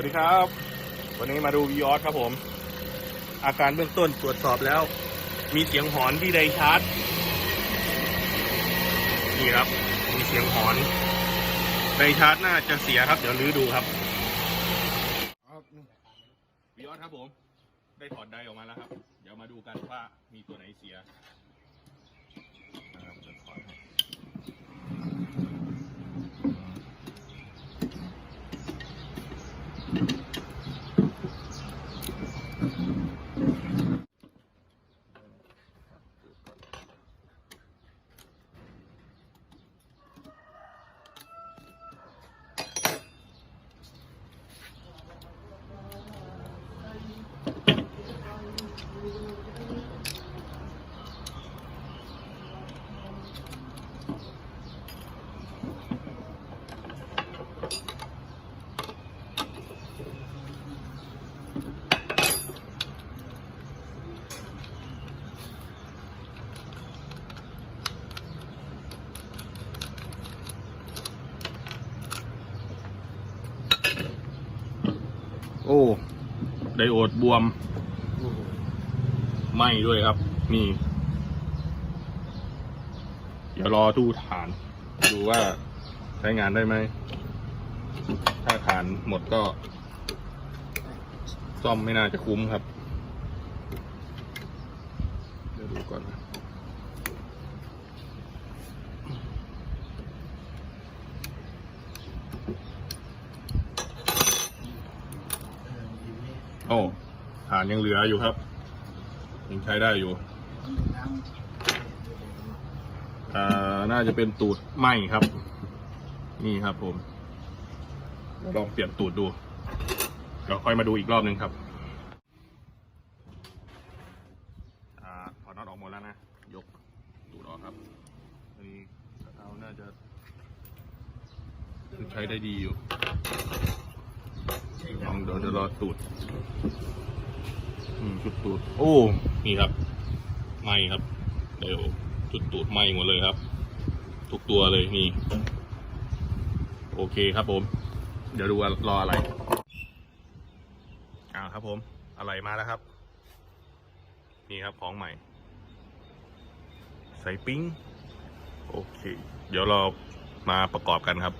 วัสดีครับ วันนี้มาดูวีออสครับผม อาการเบื้องต้นตรวจสอบแล้ว มีเสียงหอนที่ไดชาร์จนี่ครับ มีเสียงหอนไดชาร์จน่าจะเสียครับ เดี๋ยวรื้อดูครับวีออสครับผม ได้ถอดไดออกมาแล้วครับ เดี๋ยวมาดูกันว่ามีตัวไหนเสีย อ้ ไดโอดบวมไหมด้วยครับ นี่ เดี๋ยวรอดูฐาน ดูว่าใช้งานได้ไหม ถ้าฐานหมดก็ ซ่อมไม่น่าจะคุ้มครับ เดี๋ยวดูก่อนนะ โอ้ฐานยังเหลืออยู่ครับ ยังใช้ได้อยู่อ่าน่าจะเป็นตูดไหมครับ นี่ครับผมลองเปลี่ยนตูดดูเดี๋ยวค่อยมาดูอีกรอบหนึ่งครับถอดน็อตออกหมดแล้วนะ ยกตูดออกครับอันนี้กระเทาน่าจะใช้ได้ดีอยู่ ลองเดี๋ยวเดี๋ยวรอตูดอืมจุดตูด โอ้ นี่ครับไหมครับ เดี๋ยวจุดตูดไหมหมดเลยครับ ทุกตัวเลยนี่ โอเคครับผม เดี๋ยวดูว่ารออะไรอ่าครับผม อะไรมาแล้วครับ นี่ครับของใหม่ ใส่ปิ้ง โอเค เดี๋ยวเรามาประกอบกันครับ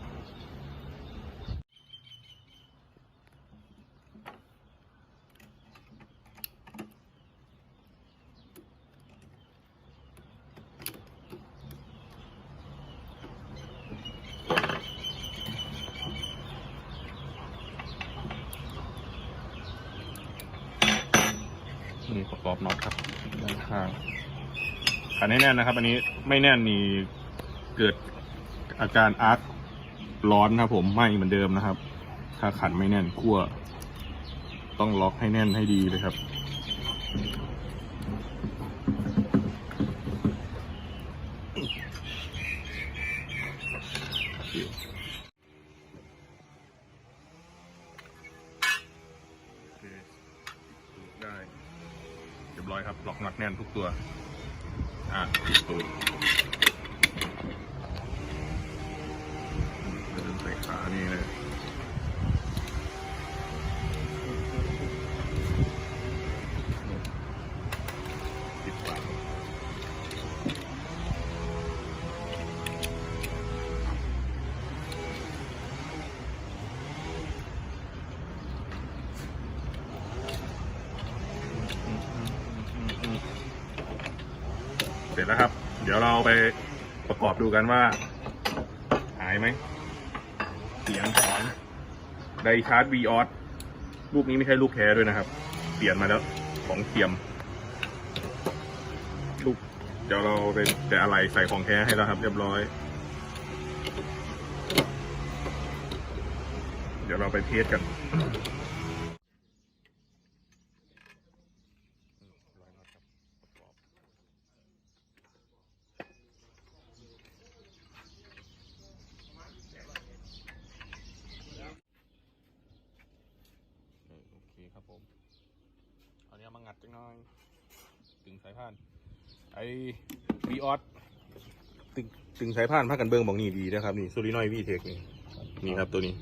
นี่ประกอบน็อตครับด้านข้างขันให้แน่นนะครับ อันนี้ไม่แน่นนี่เกิดอาการอาร์คร้อนครับผมไหมเหมือนเดิมนะครับ ถ้าขันไม่แน่นขั้วต้องล็อกให้แน่นให้ดีเลยครับ เรียบร้อยครับล็อกน็อตแน่นทุกตัว อะปิดตูดเดินใส่ขานี่เลย เสร็จแล้วครับ เดี๋ยวเราไปประกอบดูกันว่า หายไหมเสียงของไดชาร์จ v ีออสลูกนี้ไม่ใช่ลูกแท้ด้วยนะครับ เปลี่ยนมาแล้วของเทียม ลูกเดี๋ยวเราไปแต่อะไรใส่ของแท้ให้แล้วครับ เรียบร้อย เดี๋ยวเราไปเทสกัน เออโอเคครับผมเอาเนี้ยมางัดจังหน่อย ตึงสายพานไอ้วีออสตึงตึงสายพานพากันเบิ้งบอกนี่ดีนะครับนี่ซูรินอยวีเทคนี่นี่ครับตัวนี้